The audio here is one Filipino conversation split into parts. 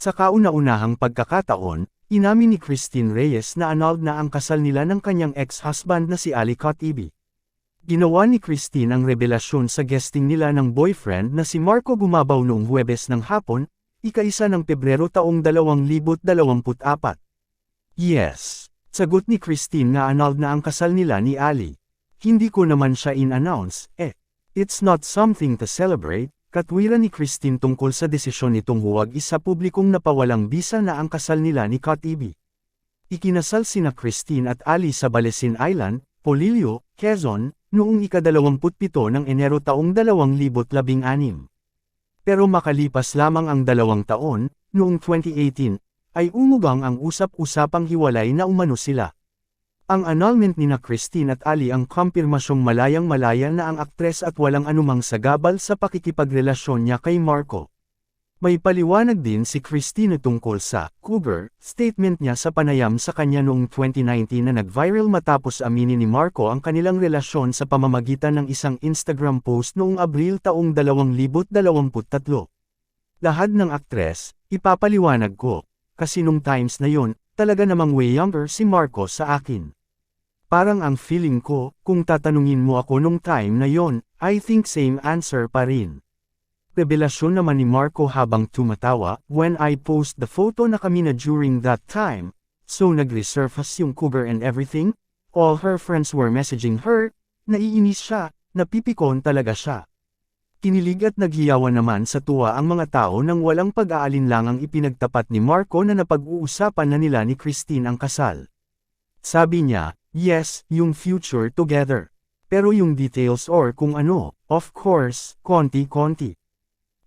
Sa kauna-unahang pagkakataon, inamin ni Christine Reyes na annulled na ang kasal nila ng kanyang ex-husband na si Ali Katibi. Ginawa ni Christine ang revelasyon sa guesting nila ng boyfriend na si Marco Gumabaw noong Huwebes ng hapon, ika-isa ng Pebrero taong 2024. Yes, sagot ni Christine na annulled na ang kasal nila ni Ali. Hindi ko naman siya in-announce, eh. It's not something to celebrate, katwiran ni Christine tungkol sa desisyon nitong huwag isa publikong napawalang bisa na ang kasal nila ni Katibi. Ikinasal sina Christine at Ali sa Balesin Island, Polillo, Quezon, noong ika-27 ng Enero taong 2016. Pero makalipas lamang ang dalawang taon, noong 2018, ay umugang ang usap-usapang hiwalay na umano sila. Ang annulment ni na Christine at Ali ang kumpirmasyong malayang-malaya na ang aktres at walang anumang sagabal sa pakikipagrelasyon niya kay Marco. May paliwanag din si Christine tungkol sa Cougar statement niya sa panayam sa kanya noong 2019 na nag-viral matapos aminin ni Marco ang kanilang relasyon sa pamamagitan ng isang Instagram post noong Abril taong 2023. Lahad ng aktres, ipapaliwanag ko, kasi nung times na yon, talaga namang way younger si Marco sa akin. Parang ang feeling ko, kung tatanungin mo ako nung time na yon, I think same answer pa rin. Revelasyon naman ni Marco habang tumatawa, when I post the photo na kami na during that time, so nag-resurface yung cover and everything, all her friends were messaging her, naiinis siya, napipikon talaga siya. Kinilig at naghiyawan naman sa tuwa ang mga tao nang walang pag-aalinlangang ipinagtapat ni Marco na napag-uusapan na nila ni Christine ang kasal. Sabi niya, Yes, yung future together. Pero yung details or kung ano, of course, konti-konti.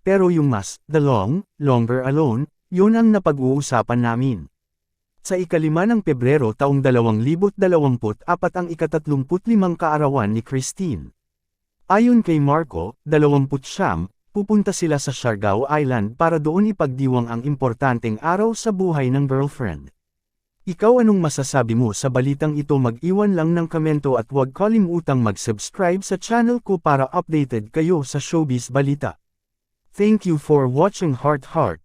Pero yung mas, the long, longer alone, yun ang napag-uusapan namin. Sa ikalima ng Pebrero taong 2024 ang ikatatlumputlimang kaarawan ni Christine. Ayon kay Marco, 20 siyam, pupunta sila sa Siargao Island para doon ipagdiwang ang importanteng araw sa buhay ng girlfriend. Ikaw anong masasabi mo sa balitang ito mag-iwan lang ng komento at huwag kalimutang mag-subscribe sa channel ko para updated kayo sa showbiz balita. Thank you for watching Heart Heart.